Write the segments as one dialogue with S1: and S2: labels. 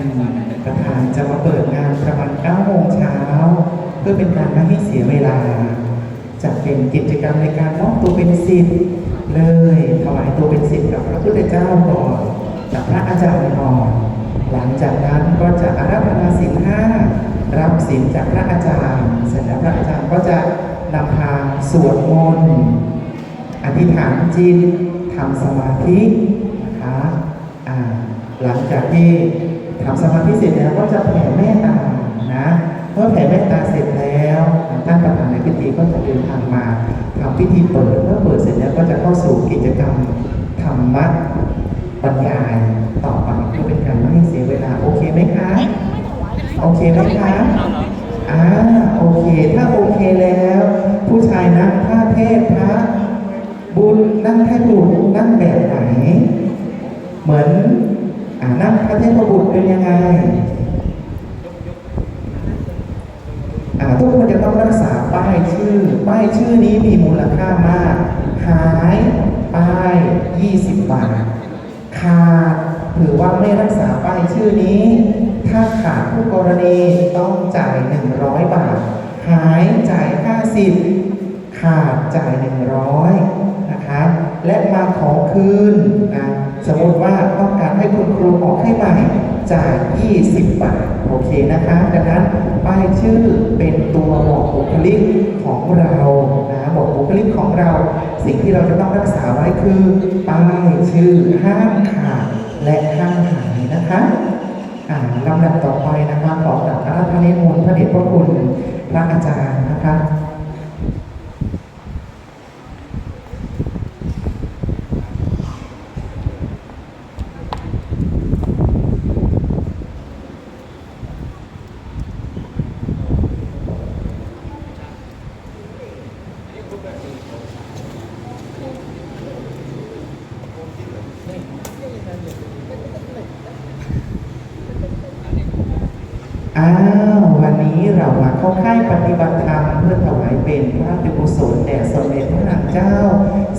S1: ีประธานจะมาเปิดงานประมาณ9โมงเช้า เพื่อเป็นการไม่ให้เสียเวลา จะเป็นกิจกรรมในการมอบตัวเป็นศิษย์เลยถวายตัวเป็นศิษย์กับพระพุทธเจ้าก่อนจากพระอาจารย์ก่อนหลังจากนั้นก็จะอาราธนาศีลห้ารับศีลจากพระอาจารย์ เสร็จแล้วพระอาจารย์ก็จะนำทางสวดมนต์อธิษฐานจิตทำสมาธินะคะหลังจากที่ ทำสมาธิเสร็จแล้วก็จะแผ่เมตตานะเมื่อแผ่เมตตาเสร็จแล้วท่านประธานในพิธีก็จะเดินทางมาทำพิธีเปิดเมื่อเปิดเสร็จแล้วก็จะเข้าสู่กิจกรรมธรรมะบรรยายต่อไปเพื่อเป็นการไม่ให้เสียเวลาโอเคไหมคะโอเคไหมคะอ่าโอเค ถ้าโอเคแล้ว ผู้ชายนั่งท่าเทพพระบุญนั่งเทพบุตรนั่งแบบไหน เหมือน นั่งพระเทพบุตรเป็นยังไงทุกคนจะต้องรักษาป้ายชื่อ ป้ายชื่อนี้มีมูลค่ามาก หายป้าย20 บาท ขาดถือว่าไม่รักษาป้ายชื่อนี้ ถ้าขาดผู้กรณีต้องจ่าย 100 บาท หายจ่าย 50 ขาดจ่าย 100 นะคะและมาขอคืนนะ สมมติว่าต้องการให้คุณครูออกให้ใหม่จ่าย20 บาท โอเคนะคะ ดังนั้นป้ายชื่อเป็นตัวบอกบุคลิกของเรานะบอกบุคลิกของเรา สิ่งที่เราจะต้องรักษาไว้คือป้ายชื่อห้ามขาดและห้ามหายนะคะอ่าลำดับต่อไปนะคะขอกราบอาราธนานิมนต์พระเดชพระคุณพระอาจารย์นะคะ อ้าววันนี้เรามาเข้าค่ายปฏิบัติธรรมเพื่อถวายเป็นพระราชกุศลแด่สมเด็จพระนางเจ้า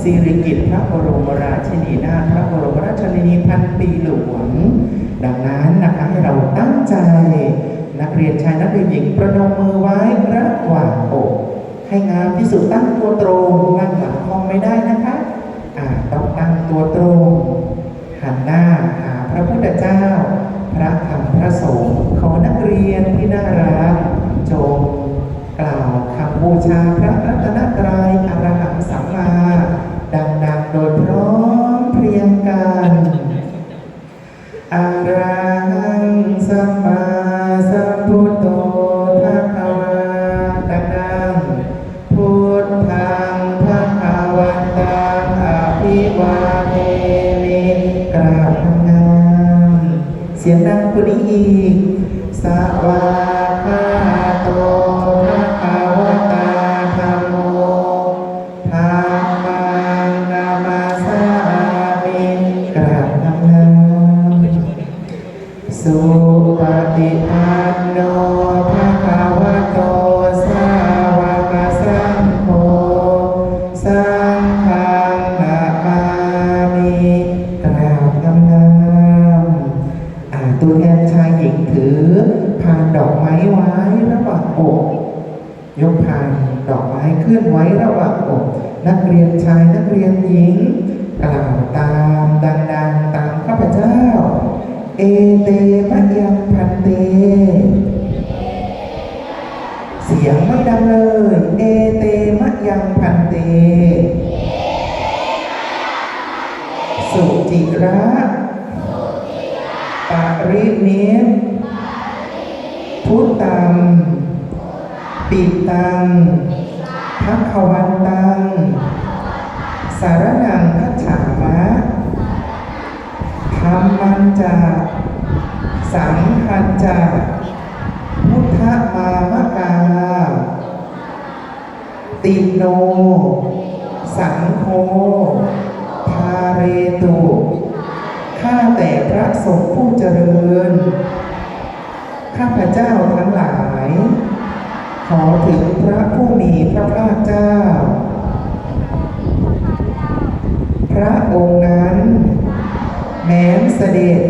S1: สิริกิติ์พระบรมราชินีนาถพระบรมราชชนนีพันปีหลวง ดังนั้นนะคะให้เราตั้งใจ นักเรียนชายนักเรียนหญิงประนมมือไว้ระหว่างอกให้งามที่สุดตั้งตัวตรงนั่งหลังคอมไม่ได้นะคะอ่าต้องตั้งตัวตรง หันหน้าหาพระพุทธเจ้า พระธรรมพระสงฆ์ขอนักเรียน ที่น่ารักจงกล่าวคำบูชาพระ ยกพานดอกไม้ขึ้นไว้ระหว่างอกนักเรียนชายนักเรียนหญิงกล่าวตามดังๆตามข้าพเจ้า เอเตมะยังพันเต เสียงไม่ดังเลย เอเตมะยังพันเต สุจิระปรินิพพุทตัง ปิตังพักขวันตัง สารนังคัจฉามะธรรมันจะสังคันจะพุทธมามะกาติโน สังโฆทาเรตุข้าแต่พระสงฆ์ผู้เจริญ ข้าพเจ้าทั้งหลาย ขอถึงพระผู้มีพระภาคเจ้า พระองค์นั้น แม้นเสด็จ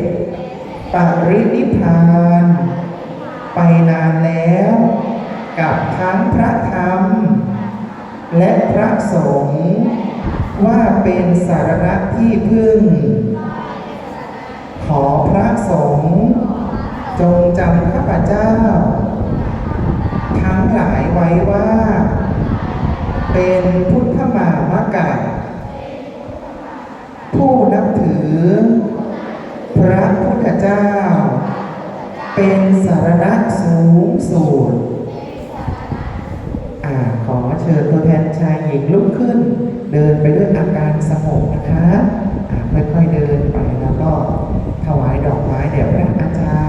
S1: ปรินิพพาน ไปนานแล้ว กับทั้งพระธรรม และพระสงฆ์ว่าเป็นสารณะที่พึ่ง ขอพระสงฆ์จงจำข้าพเจ้า ทั้งหลายไว้ว่า เป็นพุทธมามกะผู้นับถือ พระพุทธเจ้า เป็นสารณะสูงสุดขอเชิญตัวแทนชายหญิงลุกขึ้น เดินไปด้วยอาการสงบนะคะค่อยๆเดินไปแล้วก็ถวายดอกไม้แด่พระอาจา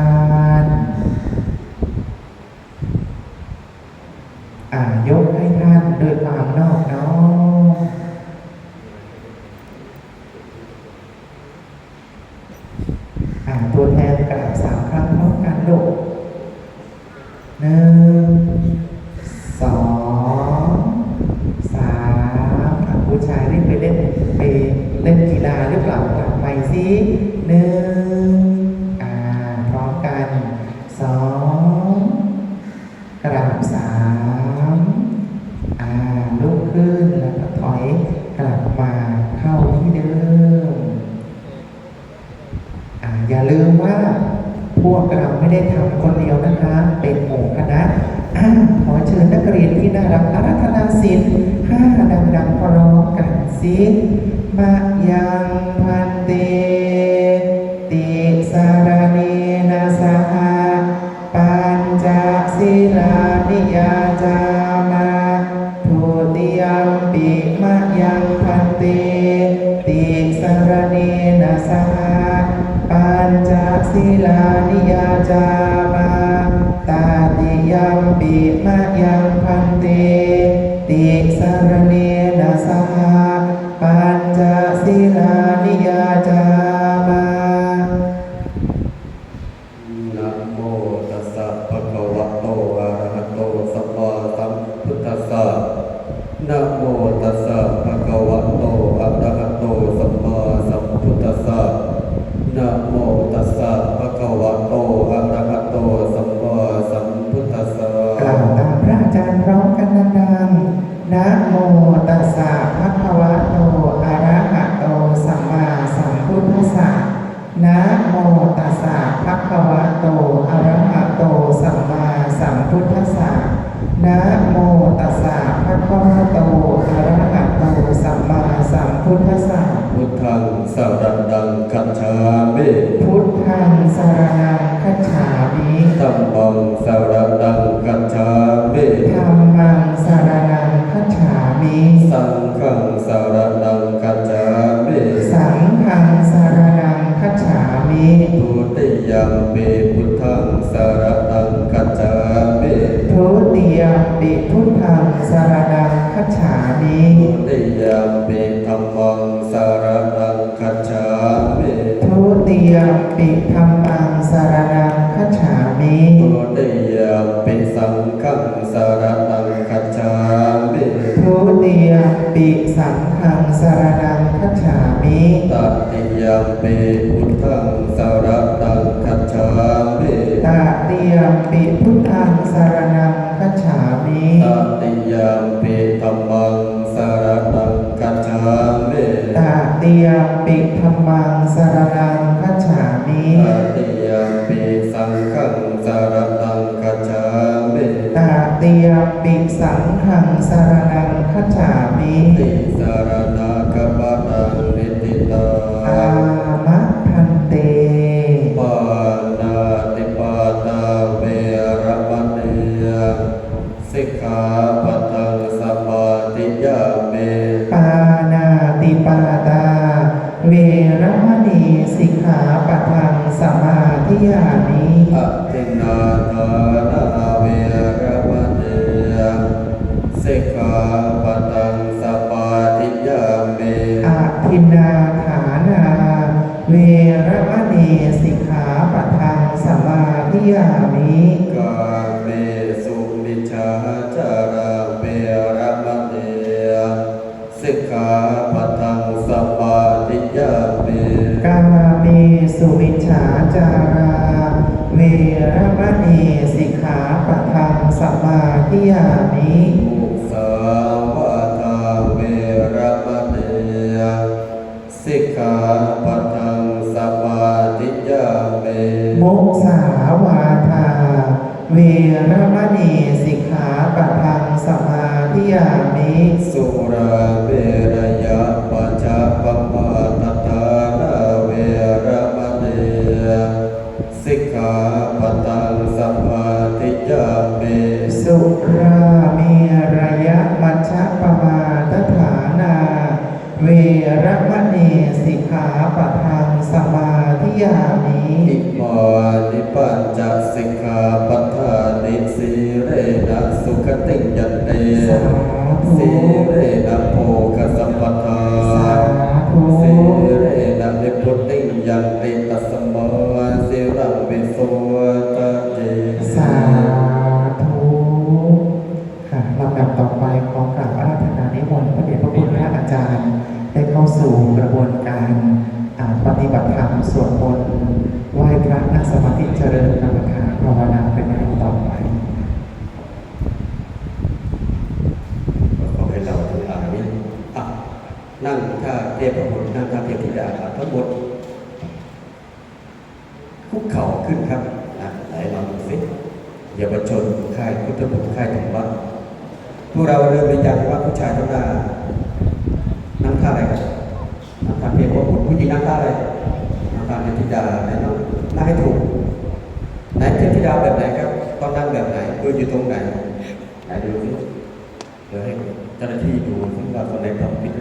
S1: รย์ อ่ายกให้ท่านโดวยความนอบน้อมอ่าตัวแทนกราบสามครั้งพร้อมกันลูกหนึ่งสองสามอะ ผู้ชายเล่นไปเล่นไปเล่นกีฬาหรือเปล่ากลับไปสิหนึ่งอ่าพร้อมกันสองกราบสามอ่าลุกขึ้นแล้วก็ถอยกลับมาเข้าที่เดิมอ่าอย่าลืมว่าพวกเราไม่ได้ทำคนเดียวนะคะ เป็นหมู่คณะ อ่าขอเชิญนักเรียนที่น่ารักอารัธนาศิลป์ห้าดังๆพร้อมกันสิมายังพันเตติสารเนนะสหะปัญจศีลานิยาจามาทุติยมปิมะยังพันเตติสารเนนะสหะปัญจศีลานิยาจาม พั
S2: พุทธัสสะนะโมตัสสะภะคะวะโตอะระหะโตสัมมาสัมพุทธัสสะพุทธั
S1: งสร
S2: ณังคัจฉามิ
S1: พุทธังสรณังคัจฉามิ
S2: ธัมมังสรณังคัจฉามิ
S1: ธัมมังสรณังคัจฉามิ
S2: สังฆังสรณังคัจฉามิ
S1: สังฆังสารนังคัจฉามิ
S2: ทุติยัมปิพุทธังสร
S1: ปิพุทธังสารนังคัจฉามิ
S2: ทุติยัมปิธัมมังสรณังคัจฉามิ
S1: ทุติยมปิธรรมังสารนังคัจฉามิ
S2: ทุติยัมปิสังฆังสรณังคัจฉามิ
S1: ทุติยมปิสังฆังสารนังคัจฉามิ
S2: ตติยัมปิพุทธังสรณังคัจฉามิ
S1: ตติยมปิพุทธังสารนังคั จฉามิ
S2: ตติยัมปิธัมมังสรณังคัจฉามิ
S1: ตติยมปิธรรมังสารนังคัจฉามิ
S2: ตติยัมปิสังฆังสรณังคัจฉามิ
S1: ตติยมปิสังฆังสารนังคัจฉามิ
S2: ติสารณะกัปปะตังนิติตา สิกขาปัตังส
S1: ปาติยามิ
S2: อะทินนาฐานา เวรมะ
S1: เนสิกขาปัตังสมาธิยามิ
S2: กาเมสุมิชาจาราเวรมะเนสิกขาปัตังสปาติยามิ
S1: กาเมสุมิ
S2: ชาจาราเวรมะ
S1: เนสิกขาปัตังสมาธิยามิ
S2: สุราเมรยะปัจจปมาตตานาเวระมณีสิกขาปะทังสมาธิยามิ
S1: สุราเมรยะมัชฌะปมาทฐานา เวรมณีสิกขาปะทังสมาธิยามิ
S2: อิมานิปัญจสิกขาปัฏฐานิสีเรนะสุขติยันเต
S1: สี
S2: เรนะโภคสัมปทา
S1: สี
S2: เรนะนิพุตติยันติตัสมาสิรังวิโสตเจ
S1: สาธุค่ะลำดับต่อไปขอกราบอาราธนานิมนต์พระเดชพระคุณพระอาจารย์ ได้เข้าสู่กระบวนการปฏิบัติธรรมสวดมนต์ไหว้พระนั่งสมาธิเจริญกรรมฐานภาวนาเป็นลำดับต่อไป
S2: ขอให้เราทั้งหลายอะนั่งท่าเทพบุตรนั่งท่าเทพธิดาทั้งหมด คุกเข่าขึ้นครับนะไหนลองดูสิ เยาวชนค่ายพุทธบุตรค่ายธรรมะพวกเราเริ่มไปยังว่าผู้ชายทั้งหน้านั่งท่าอะไรกันนั่งท่าเทพบุตรผู้หญิงนั่งท่าอะไรนั่งท่าเทพธิดาไหนน้องนั่งให้ถูกไหนเทพธิดาแบบไหนครับต้องนั่งแบบไหนเอออยู่ตรงไหนไหนดูสิเดี๋ยวให้เจ้าหน้าที่ดูซึ่งเราคนไหนทำผิด